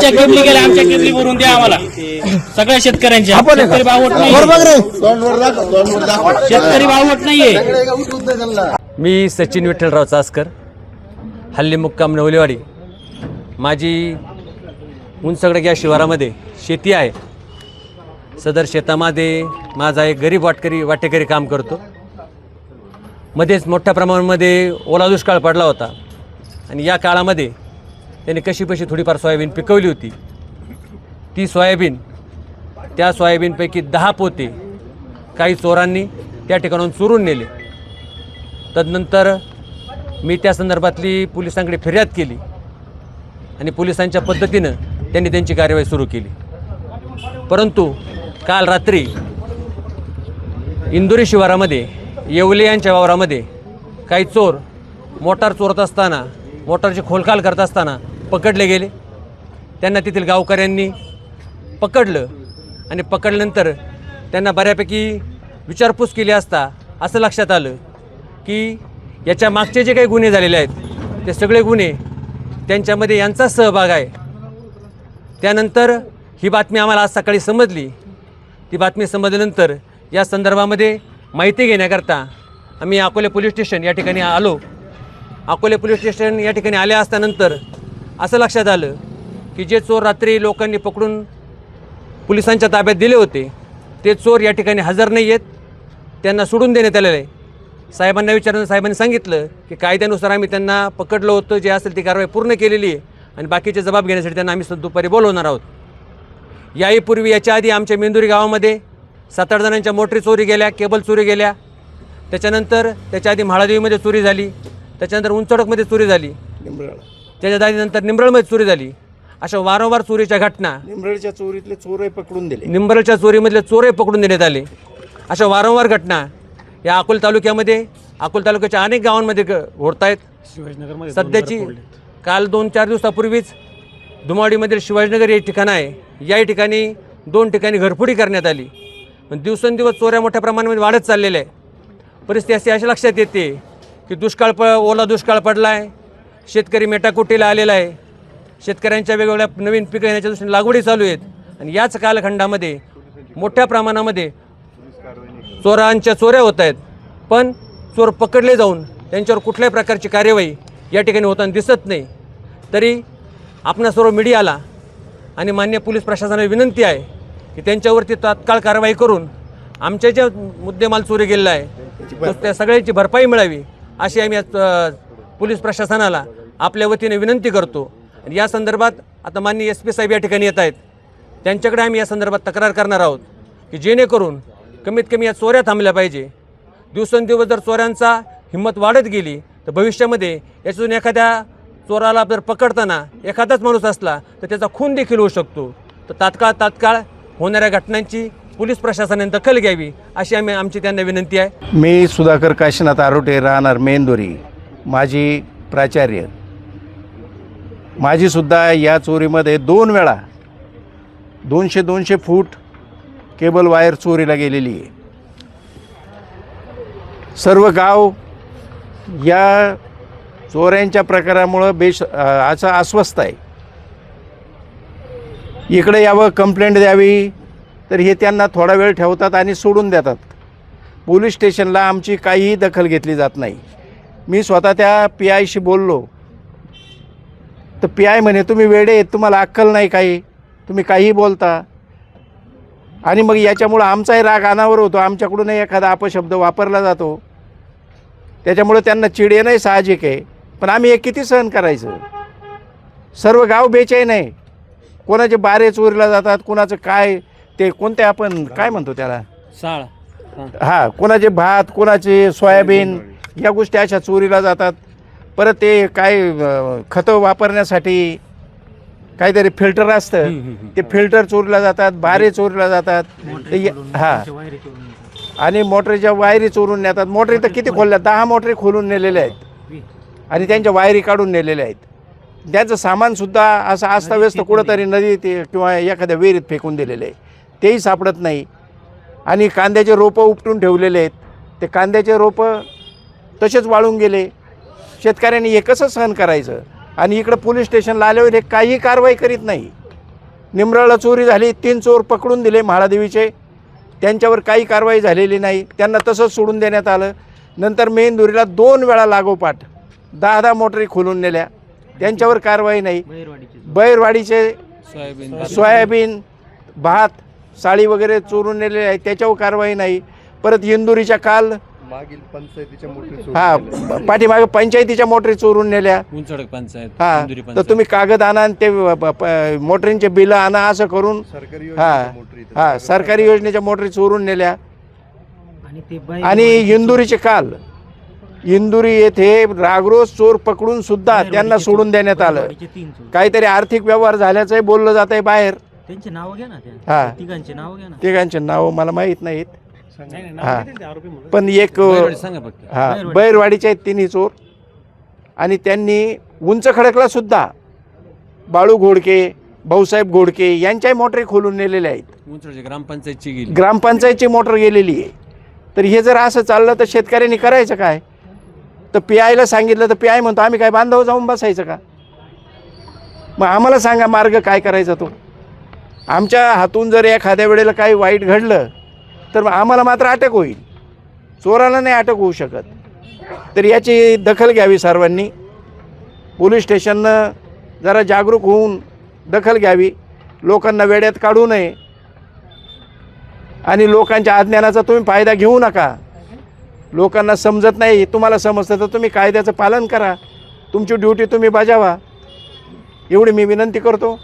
आमच्या केबली गेल्या आमच्या केबली भरून द्या आम्हाला. सगळ्या शेतकऱ्यांच्या. शेतकरी भावट नाही शेतकरी भावट नाहीये. मी सचिन विठ्ठलराव चासकर हल्ली मुक्काम नवलेवाडी. माझी उंचकडे या शिवारामध्ये शेती आहे. सदर शेतामध्ये माझा एक गरीब वाटकरी वाटेकरी काम करतो. मध्येच मोठ्या प्रमाणामध्ये ओला दुष्काळ पडला होता. आणि या काळामध्ये त्याने कशी कशी थोडीफार सोयाबीन पिकवली होती. ती सोयाबीन त्या सोयाबीनपैकी दहा पोते काही चोरांनी त्या ठिकाणाहून चोरून नेले. तदनंतर मी त्या संदर्भातली पोलिसांकडे फिर्याद केली आणि पोलिसांच्या पद्धतीनं त्यांनी त्यांची कार्यवाही सुरू केली. परंतु काल रात्री इंदोरी शिवारामध्ये येवले यांच्या वावरामध्ये काही चोर मोटार चोरत असताना मोटारची खोलकाल करत असताना पकडले गेले. त्यांना तेथील गावकऱ्यांनी पकडलं आणि पकडल्यानंतर त्यांना बऱ्यापैकी विचारपूस केली असता असं लक्षात आलं की याच्या मागचे जे काही गुन्हे झालेले आहेत ते सगळे गुन्हे त्यांच्यामध्ये यांचा सहभाग आहे. त्यानंतर ही बातमी आम्हाला आज सकाळी समजली. ती बातमी समजल्यानंतर या संदर्भामध्ये माहिती घेण्याकरता आम्ही अकोले पोलीस स्टेशन या ठिकाणी आलो. अकोले पोलीस स्टेशन या ठिकाणी आल्या असतानंतर असं लक्षात आलं की जे चोर रात्री लोकांनी पकडून पोलिसांच्या ताब्यात दिले होते ते चोर या ठिकाणी हजर नाही आहेत. त्यांना सोडून देण्यात आलेलं आहे. साहेबांना विचारलं साहेबांनी सांगितलं की कायद्यानुसार आम्ही त्यांना पकडलं होतं जे असेल ती कारवाई पूर्ण केलेली आहे आणि बाकीचे जबाब घेण्यासाठी त्यांना आम्ही दुपारी बोलवणार आहोत. याहीपूर्वी याच्या आधी आमच्या मेंदुरी गावामध्ये सात आठ जणांच्या मोटरी चोरी गेल्या केबल चोरी गेल्या. त्याच्यानंतर त्याच्या आधी म्हाळादेवीमध्ये चोरी झाली. त्याच्यानंतर उंचडकमध्ये चोरी झाली. त्याच्या आधी नंतर निंबळमध्ये चोरी झाली. अशा वारंवार चोरीच्या घटना निंबळच्या चोरीतले चोरही पकडून दिले. निंबरच्या चोरीमधले चोरही पकडून देण्यात आले. अशा वारंवार घटना या अकोल तालुक्यामध्ये अकोल तालुक्याच्या अनेक गावांमध्ये घडत आहेत सध्याची काल दोन चार दिवसापूर्वीच धुमावडीमधील शिवाजीनगर हे ठिकाण आहे. या ठिकाणी दोन ठिकाणी घरफोडी करण्यात आली. पण दिवसेंदिवस चोऱ्या मोठ्या प्रमाणामध्ये वाढत चाललेल्या आहे परिस्थिती अशी अशा लक्षात येते की दुष्काळ प ओला दुष्काळ पडला आहे शेतकरी मेटाकुटीला आलेला आहे. शेतकऱ्यांच्या वेगवेगळ्या नवीन पिकं येण्याच्या दृष्टीने लागवडी चालू आहेत. आणि याच कालखंडामध्ये मोठ्या प्रमाणामध्ये चोरांच्या चोऱ्या होत आहेत. पण चोर पकडले जाऊन त्यांच्यावर कुठल्याही प्रकारची कार्यवाही या ठिकाणी होताना दिसत नाही. तरी आपणा सर्व मीडियाला आणि मान्य पोलीस प्रशासनाला विनंती आहे की त्यांच्यावरती तात्काळ कारवाई करून आमच्या ज्या मुद्देमाल चोरी गेलेला आहे त्या सगळ्यांची भरपाई मिळावी अशी आम्ही पोलीस प्रशासनाला आपल्या वतीने विनंती करतो. आणि या संदर्भात आता माननीय एस पी साहेब या ठिकाणी येत आहेत. त्यांच्याकडे आम्ही या संदर्भात तक्रार करणार आहोत की जेणेकरून कमीत कमी या चोऱ्या थांबल्या पाहिजे. दिवसेंदिवस जर चोऱ्यांचा हिंमत वाढत गेली तर भविष्यामध्ये याच्यातून एखाद्या चोराला जर पकडताना एखादाच माणूस असला तर त्याचा खून देखील होऊ शकतो. तर तात्काळ तात्काळ होणाऱ्या घटनांची पोलीस प्रशासनाने दखल घ्यावी अशी आम्ही आमची त्यांना विनंती आहे. मी सुधाकर काशीनाथ आरोटे राहणार मेंदोरी. माझी प्राचार्य. माझीसुद्धा या चोरीमध्ये दोन वेळा दोनशे दोनशे फूट केबल वायर चोरीला गेलेली आहे. सर्व गाव या चोऱ्यांच्या प्रकारामुळं बेश असं अस्वस्थ आहे. इकडे यावं कंप्लेंट द्यावी तर हे त्यांना थोडा वेळ ठेवतात आणि सोडून देतात. पोलीस स्टेशनला आमची काहीही दखल घेतली जात नाही. मी स्वतः त्या पी आयशी बोललो. तर पी आय म्हणे तुम्ही वेडे आहेत तुम्हाला अक्कल नाही काही. तुम्ही काहीही बोलता. आणि मग याच्यामुळं आमचाही राग अनावर होतो. आमच्याकडूनही एखादा अपशब्द वापरला जातो. त्याच्यामुळं त्यांना चिड येणंही साहजिक आहे. पण आम्ही हे किती सहन करायचं? सर्व गाव बेचैन आहे. कोणाचे बारे चोरीला जातात कोणाचं काय ते कोणते आपण काय म्हणतो त्याला? साळ. हा कोणाचे भात कोणाचे सोयाबीन या गोष्टी अशा चोरीला जातात. परत ते काय खतं वापरण्यासाठी काहीतरी फिल्टर असतं. ते फिल्टर चोरीला जातात बारे चोरीला जातात. हा. आणि मोटरीच्या वायरी चोरून नेतात. मोटरी तर किती खोलल्या? दहा मोटरी खोलून नेलेल्या आहेत. आणि त्यांच्या वायरी काढून नेलेल्या आहेत. त्यांचं सामानसुद्धा असं अस्ताव्यस्त कुठंतरी नदी ते किंवा एखाद्या विहिरीत फेकून दिलेलं आहे तेही सापडत नाही. आणि कांद्याचे रोपं उपटून ठेवलेले आहेत. ते कांद्याचे रोपं तसेच वाळून गेले. शेतकऱ्यांनी हे कसं सहन करायचं? आणि इकडं पोलीस स्टेशनला आल्यावर हे काही कारवाई करीत नाही. निमरळला चोरी झाली तीन चोर पकडून दिले म्हाळादेवीचे त्यांच्यावर काही कारवाई झालेली नाही. त्यांना तसंच सोडून देण्यात आलं. नंतर मेंदुरीला दोन वेळा लागोपाठ दहा दहा मोटरी खोलून नेल्या. त्यांच्यावर कारवाई नाही. बैरवाडीचे सोयाबीन भात साळी वगैरे चोरून नेलेले आहे त्याच्यावर कारवाई नाही. परत इंदुरीच्या काल मागील पंचायतीच्या मोठी हा पाठीमागे पंचायतीच्या मोटरी चोरून नेल्या. उंचडक पंचायत हा इंदुरी तर पंचायत. तुम्ही कागद आणा आणि ते ब- प- मोटरींचे बिलं आणा असं करून सरकारी हा योजनेच्या मोटरी इथं. हा सरकारी योजनेच्या मोटरी चोरून नेल्या. आणि ते बाई- आणि इंदुरीचे काल इंदुरी येथे रागरोज चोर पकडून सुद्धा त्यांना सोडून चोर- देण्यात आलं. बैरवाडीचे तीन चोर. काहीतरी आर्थिक व्यवहार झाल्याचंही बोललं जात आहे बाहेर. त्यांचे नाव घ्या ना हा. त्या तिघांचे नाव घ्या ना. तिघांचे नाव मला माहीत नाहीत. नाही, नाही, हा. पण एक बैरवाडी सांगा फक्त. हा बैरवाडी. बैरवाडीचे आहेत तिन्ही चोर. आणि त्यांनी उंच खडकला सुद्धा. बाळू घोडके भाऊसाहेब घोडके यांच्याही मोटरी खोलून नेलेल्या आहेत. ग्रामपंचायतची ग्रामपंचायतची मोटर गेलेली आहे. तर हे जर असं चाललं तर शेतकऱ्यांनी करायचं काय? तर पी आयला सांगितलं तर पी आय म्हणतो आम्ही काय बांधाव जाऊन बसायचं का? मग आम्हाला सांगा मार्ग काय करायचा तो. आमच्या हातून जर एखाद्या वेळेला काही वाईट घडलं तर मग आम्हाला मात्र अटक होईल. चोराला नाही अटक होऊ शकत. तर याची दखल घ्यावी सर्वांनी. पोलीस स्टेशननं जरा जागरूक होऊन दखल घ्यावी. लोकांना वेड्यात काढू नये. आणि लोकांच्या अज्ञानाचा तुम्ही फायदा घेऊ नका. लोकांना समजत नाही तुम्हाला समजतं तर तुम्ही कायद्याचं पालन करा. तुमची ड्युटी तुम्ही बजावा. एवढी मी विनंती करतो.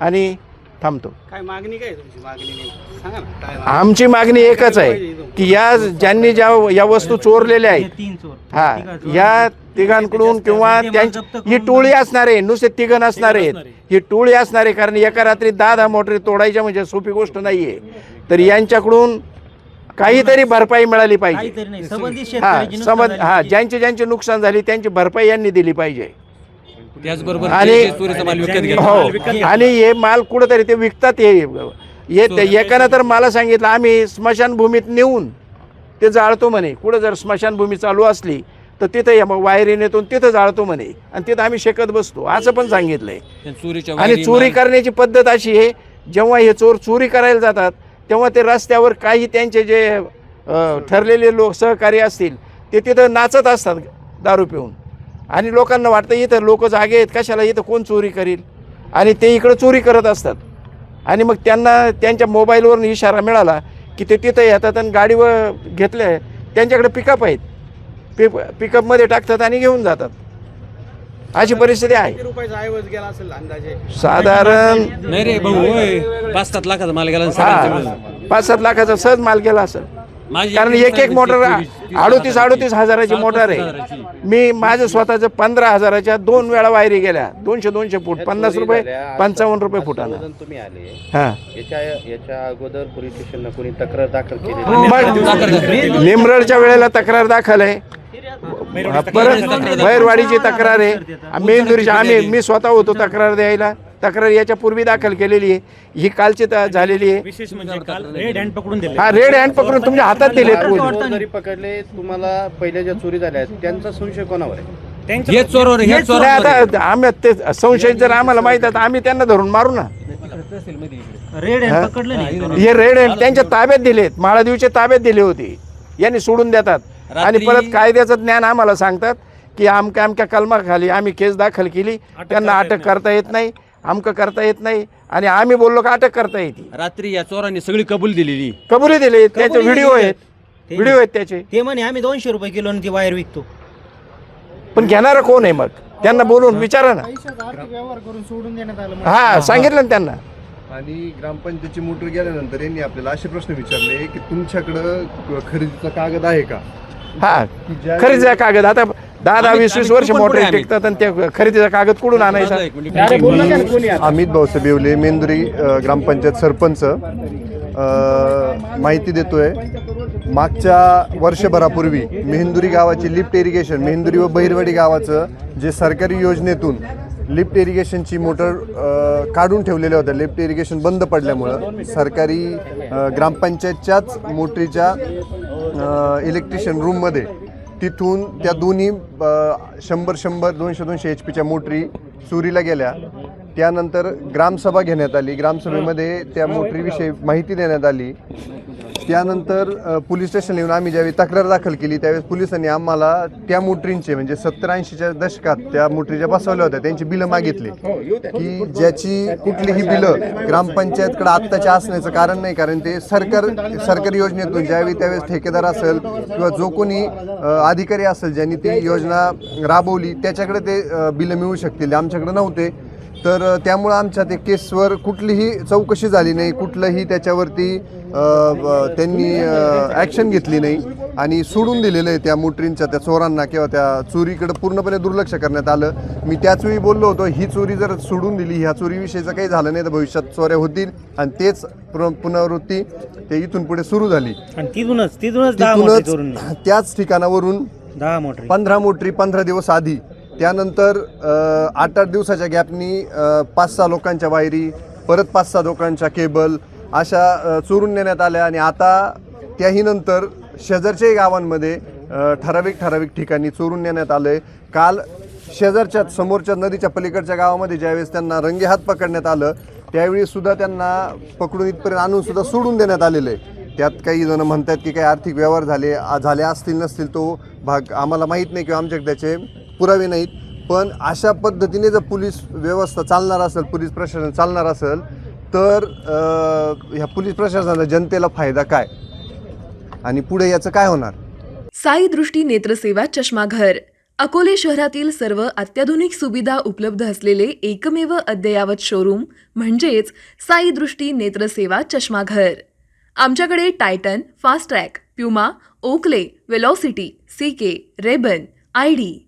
आणि थांबतो. काय मागणी काय आहे तुमची? मागणी नेमकी? सांगा ना. काय आमची मागणी एकच आहे की या ज्यांनी ज्या या वस्तू चोरलेल्या हे आहेत तीन चोर. हा. या तिघांकडून किंवा ते त्यांची ही टोळी असणारे नुसते तिघं नसणारे आहेत. ही टोळी असणारे कारण एका रात्री दहा दहा मोटरी तोडायच्या म्हणजे सोपी गोष्ट नाहीये. तर यांच्याकडून काहीतरी भरपाई मिळाली पाहिजे. काहीतरी नाही. संबंधित हा शेतकऱ्याची नुकसान समज झाली हा पाहिजे. ज्यांचे ज्यांचे नुकसान झाली त्यांची भरपाई यांनी दिली पाहिजे. त्याचबरोबर आणि- जे- जे चोरीचा माल विकत हो. आणि हे माल कुठंतरी ते विकतात हे हे ते एकानं तर मला सांगितलं आम्ही स्मशानभूमीत नेऊन ते जाळतो म्हणे. कुठं जर स्मशानभूमी चालू असली तर तिथं या मग वायरीने नेतो तिथं जाळतो म्हणे. आणि तिथं आम्ही शेकत बसतो. असं पण सांगितलंय. त्या चोरीच्या आणि वायरी, चोरी माल- करण्याची पद्धत अशी आहे जेव्हा हे चोर चोरी करायला जातात तेव्हा ते रस्त्यावर काही त्यांचे जे अ, ठरलेले लोक सहकारी असतील ते तिथं नाचत असतात दारू पिऊन. आणि लोकांना वाटतं इथं लोक जागे आहेत कशाला इथं कोण चोरी करील? आणि ते इकडं चोरी करत असतात. आणि मग त्यांना त्यांच्या मोबाईलवरून इशारा मिळाला की ते तिथं येतात आणि गाडीवर घेतले त्यांच्याकडे पिकअप आहेत. पिक पिकअपमध्ये टाकतात आणि घेऊन जातात. अशी परिस्थिती आहे. किती रुपयाचा ऐवज गेला असेल अंदाजे? साधारण नाही रे भाऊ होय. पाच सात लाखाचा माल गेला पाच सात लाखाचा सहज माल गेला असेल. कारण एक एक एक मोटर अडोतीस अडोतीस हजाराची मोटर आहे. मी माझं स्वतःचं पंधरा हजाराच्या दोन वेळा वायरी गेल्या. दोनशे दोनशे फूट पन्नास रुपये पंचावन्न रुपये फुटानं. आजचं तुम्ही आले. हा. याच्या याच्या अगोदर पोलीस स्टेशनला कोणी तक्रार दाखल केली? मग निमरडच्या वेळेला तक्रार दाखल आहे. परत भैरवाडीची तक्रार आहे. मेंदुरीची आम्ही मी स्वतः होतो तक्रार द्यायला. तक्रार याच्या पूर्वी दाखल केलेली आहे. ही कालची त- झालेली आहे. विशेष म्हणजे काल रेड हँड पकडून दिले. हा रेड हँड पकडून तुमच्या हातात दिले जरी पकडले तुम्हाला पहिल्या ज्या चोरी झाल्या आहेत त्यांचा संशय कोणावर आहे? त्यांच्या हेच चोरवर हेच चोर आता आम्ही ते संशय जर आम्हाला माहीत आहे तर आम्ही त्यांना धरून मारू ना. रेड हँड पकडलं नाही. हे रेड हँड त्यांच्या ताब्यात दिलेत माळादेवीच्या ताब्यात दिले होते. यांनी सोडून देतात. आणि रात्री- परत कायद्याचं ज्ञान आम्हाला सांगतात की आमक्या अमक्या कलमाखाली आम्ही केस दाखल केली. त्यांना अटक करता येत नाही. अमकं करता येत नाही आणि आम्ही बोललो का अटक करता येते. रात्री या चोरांनी सगळी कबूल दिलेली. कबुली दिले. त्याचे कबुली व्हिडिओ दिली. आहेत. व्हिडिओ आहेत त्याचे. ते म्हणे आम्ही दोनशे रुपये किलो ती वायर विकतो. पण घेणारा कोण आहे मग? त्यांना बोलून विचारा ना. हा सांगितलं ना त्यांना. आणि ग्रामपंचायतची मोटर गेल्यानंतर यांनी आपल्याला असे प्रश्न विचारले की तुमच्याकडं खरेदीचा कागद आहे का? हा खरेदीचा कागद. आता दहा दहा वीस वीस वर्ष मोटर. टिकतात आणि त्या खरेदीचा कागद कुठून आणायचा. अमित भाऊसाहेब येवले मेंदुरी ग्रामपंचायत सरपंच. माहिती देतोय. मागच्या वर्षभरापूर्वी मेहंदुरी गावाची लिफ्ट इरिगेशन मेहंदुरी व बहिरवाडी गावाचं जे सरकारी योजनेतून लिफ्ट इरिगेशनची मोटर काढून ठेवलेल्या होत्या. लिफ्ट इरिगेशन बंद पडल्यामुळं सरकारी ग्रामपंचायतच्याच मोटरीच्या इलेक्ट्रिशियन रूममध्ये तिथून त्या दोन्ही शंभर शंभर दोनशे दोनशे एच पीच्या मोटरी चोरीला गेल्या. त्यानंतर ग्रामसभा घेण्यात आली. ग्रामसभेमध्ये त्या मोटरीविषयी माहिती देण्यात आली. त्यानंतर पोलीस स्टेशनला येऊन आम्ही ज्यावेळी तक्रार दाखल केली त्यावेळेस पोलिसांनी आम्हाला त्या मोटरींचे म्हणजे सत्तर ऐंशीच्या दशकात त्या मोटरी ज्या बसवल्या होत्या. त्यांची बिलं मागितली. की ज्याची कुठलीही बिलं ग्रामपंचायतकडे आत्ताच्या असण्याचं कारण नाही. कारण ते सरकार सरकारी योजनेतून ज्यावेळी त्यावेळेस ठेकेदार असेल किंवा जो कोणी अधिकारी असेल ज्यांनी ती योजना राबवली त्याच्याकडे ते बिलं मिळू शकतील. आमच्याकडे नव्हते. तर त्यामुळं आमच्या ते केसवर कुठलीही चौकशी झाली नाही कुठलंही त्याच्यावरती त्यांनी ॲक्शन घेतली नाही आणि सोडून दिलेलं आहे त्या मोटरींच्या त्या चोरांना किंवा त्या चोरीकडे पूर्णपणे दुर्लक्ष करण्यात आलं. मी त्याच वेळी बोललो होतो ही चोरी जर सोडून दिली ह्या चोरीविषयीचं काही झालं नाही तर भविष्यात चोऱ्या होतील आणि तेच पुन- पुनरावृत्ती ते इथून पुढे सुरू झाली. तिथूनच तिथूनच त्याच ठिकाणावरून पंधरा मोटरी पंधरा दिवस आधी त्यानंतर आठ आठ दिवसाच्या गॅपनी पाच सहा लोकांच्या वायरी परत पाच सहा लोकांच्या केबल अशा चोरून नेण्यात आल्या आणि आता त्याही नंतर शेजारच्याही गावांमध्ये ठराविक ठराविक ठिकाणी चोरून नेण्यात आलं आहे काल शेजारच्या समोरच्या नदीच्या पलीकडच्या गावामध्ये ज्यावेळेस त्यांना रंगेहात पकडण्यात आलं त्यावेळी सुद्धा त्यांना पकडून इथपर्यंत आणून सुद्धा सोडून देण्यात आलेलं आहे. त्यात काही जण म्हणतात की काही आर्थिक व्यवहार झाले झाले असतील नसतील तो भाग आम्हाला माहीत नाही किंवा आमच्याकडे त्याचे पुरावे नाहीत. पण अशा पद्धतीने जर पोलीस व्यवस्था चालणार असेल पोलीस प्रशासन चालणार असेल तर ह्या पोलीस प्रशासनाचा जनतेला फायदा काय? आणि पुढे याचं काय होणार? साई दृष्टी नेत्रसेवा चष्माघर. अकोले शहरातील सर्व अत्याधुनिक सुविधा उपलब्ध असलेले एकमेव अद्ययावत शोरूम म्हणजेच साई दृष्टी नेत्रसेवा चष्माघर. आमच्याकडे Titan Fastrack Puma Oakley Velocity C K Ray Ban I D